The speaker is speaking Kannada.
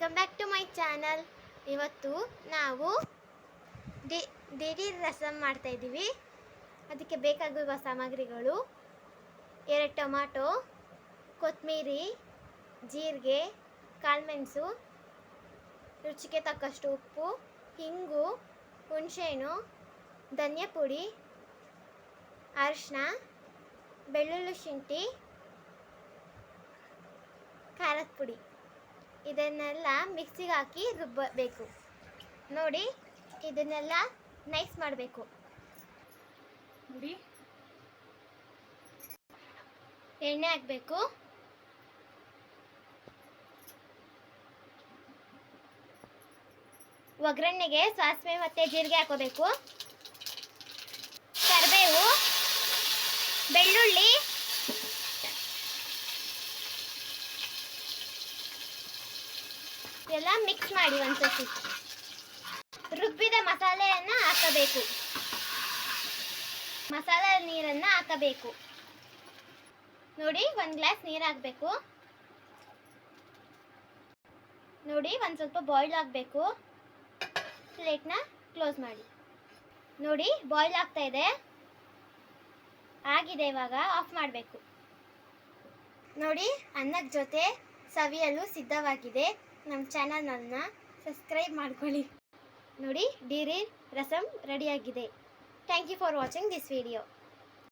Welcome back to my channel ಇವತ್ತು ನಾವು ಡಿ ರಸಂ ರಸಮ್ ಮಾಡ್ತಾ ಇದ್ದೀವಿ. ಅದಕ್ಕೆ ಬೇಕಾಗಿರುವ ಸಾಮಗ್ರಿಗಳು ಎರಡು ಟೊಮಾಟೊ ಕೊತ್ತಂಬರಿ ಜೀರಿಗೆ, ಕಾಳುಮೆಣಸು, ರುಚಿಗೆ ತಕ್ಕಷ್ಟು ಉಪ್ಪು, ಹಿಂಗು, ಹುಣಸೆಹಣ್ಣು ಧನಿಯಾ ಪುಡಿ ಅರಿಶಿನ ಬೆಳ್ಳುಳ್ಳಿ ಶುಂಠಿ, ಖಾರದ ಪುಡಿ. ಇದನ್ನೆಲ್ಲ ಮಿಕ್ಸಿಗೆ ಹಾಕಿ ರುಬ್ಬಬೇಕು. ನೋಡಿ, ಇದನ್ನೆಲ್ಲ ನೈಸ್ ಮಾಡಬೇಕು. ನೋಡಿ. ಎಣ್ಣೆ ಹಾಕಬೇಕು. ಒಗ್ಗರಣೆಗೆ ಸಾಸಿವೆ ಮತ್ತು ಜೀರಿಗೆ ಹಾಕೋಬೇಕು. ಕರಿಬೇವು, ಬೆಳ್ಳುಳ್ಳಿ ಎಲ್ಲ ಮಿಕ್ಸ್ ಮಾಡಿ ಒಂದ್ಸತಿ ರುಬ್ಬಿದ ಮಸಾಲೆಯನ್ನು ಹಾಕಬೇಕು. ಮಸಾಲೆ ನೀರನ್ನು ಹಾಕಬೇಕು. ನೋಡಿ, ಒಂದು ಗ್ಲಾಸ್ ನೀರು ಹಾಕಬೇಕು. ನೋಡಿ, ಒಂದು ಸ್ವಲ್ಪ ಬಾಯ್ಲ್ ಆಗಬೇಕು ನ ಕ್ಲೋಸ್ ಮಾಡಿ. ನೋಡಿ ಬಾಯ್ಲ್ ಆಗ್ತಾ ಇದೆ. ಆಗಿದೆ ಇವಾಗ ಆಫ್ ಮಾಡಬೇಕು. ನೋಡಿ, ಅನ್ನದ ಜೊತೆ ಸವಿಯಲು ಸಿದ್ಧವಾಗಿದೆ. ನಮ್ಮ ಚಾನಲನ್ನು ಸಬ್ಸ್ಕ್ರೈಬ್ ಮಾಡ್ಕೊಳ್ಳಿ. ನೋಡಿ ಡೀರಿ ರಸಮ್ ರೆಡಿಯಾಗಿದೆ. Thank you for watching this video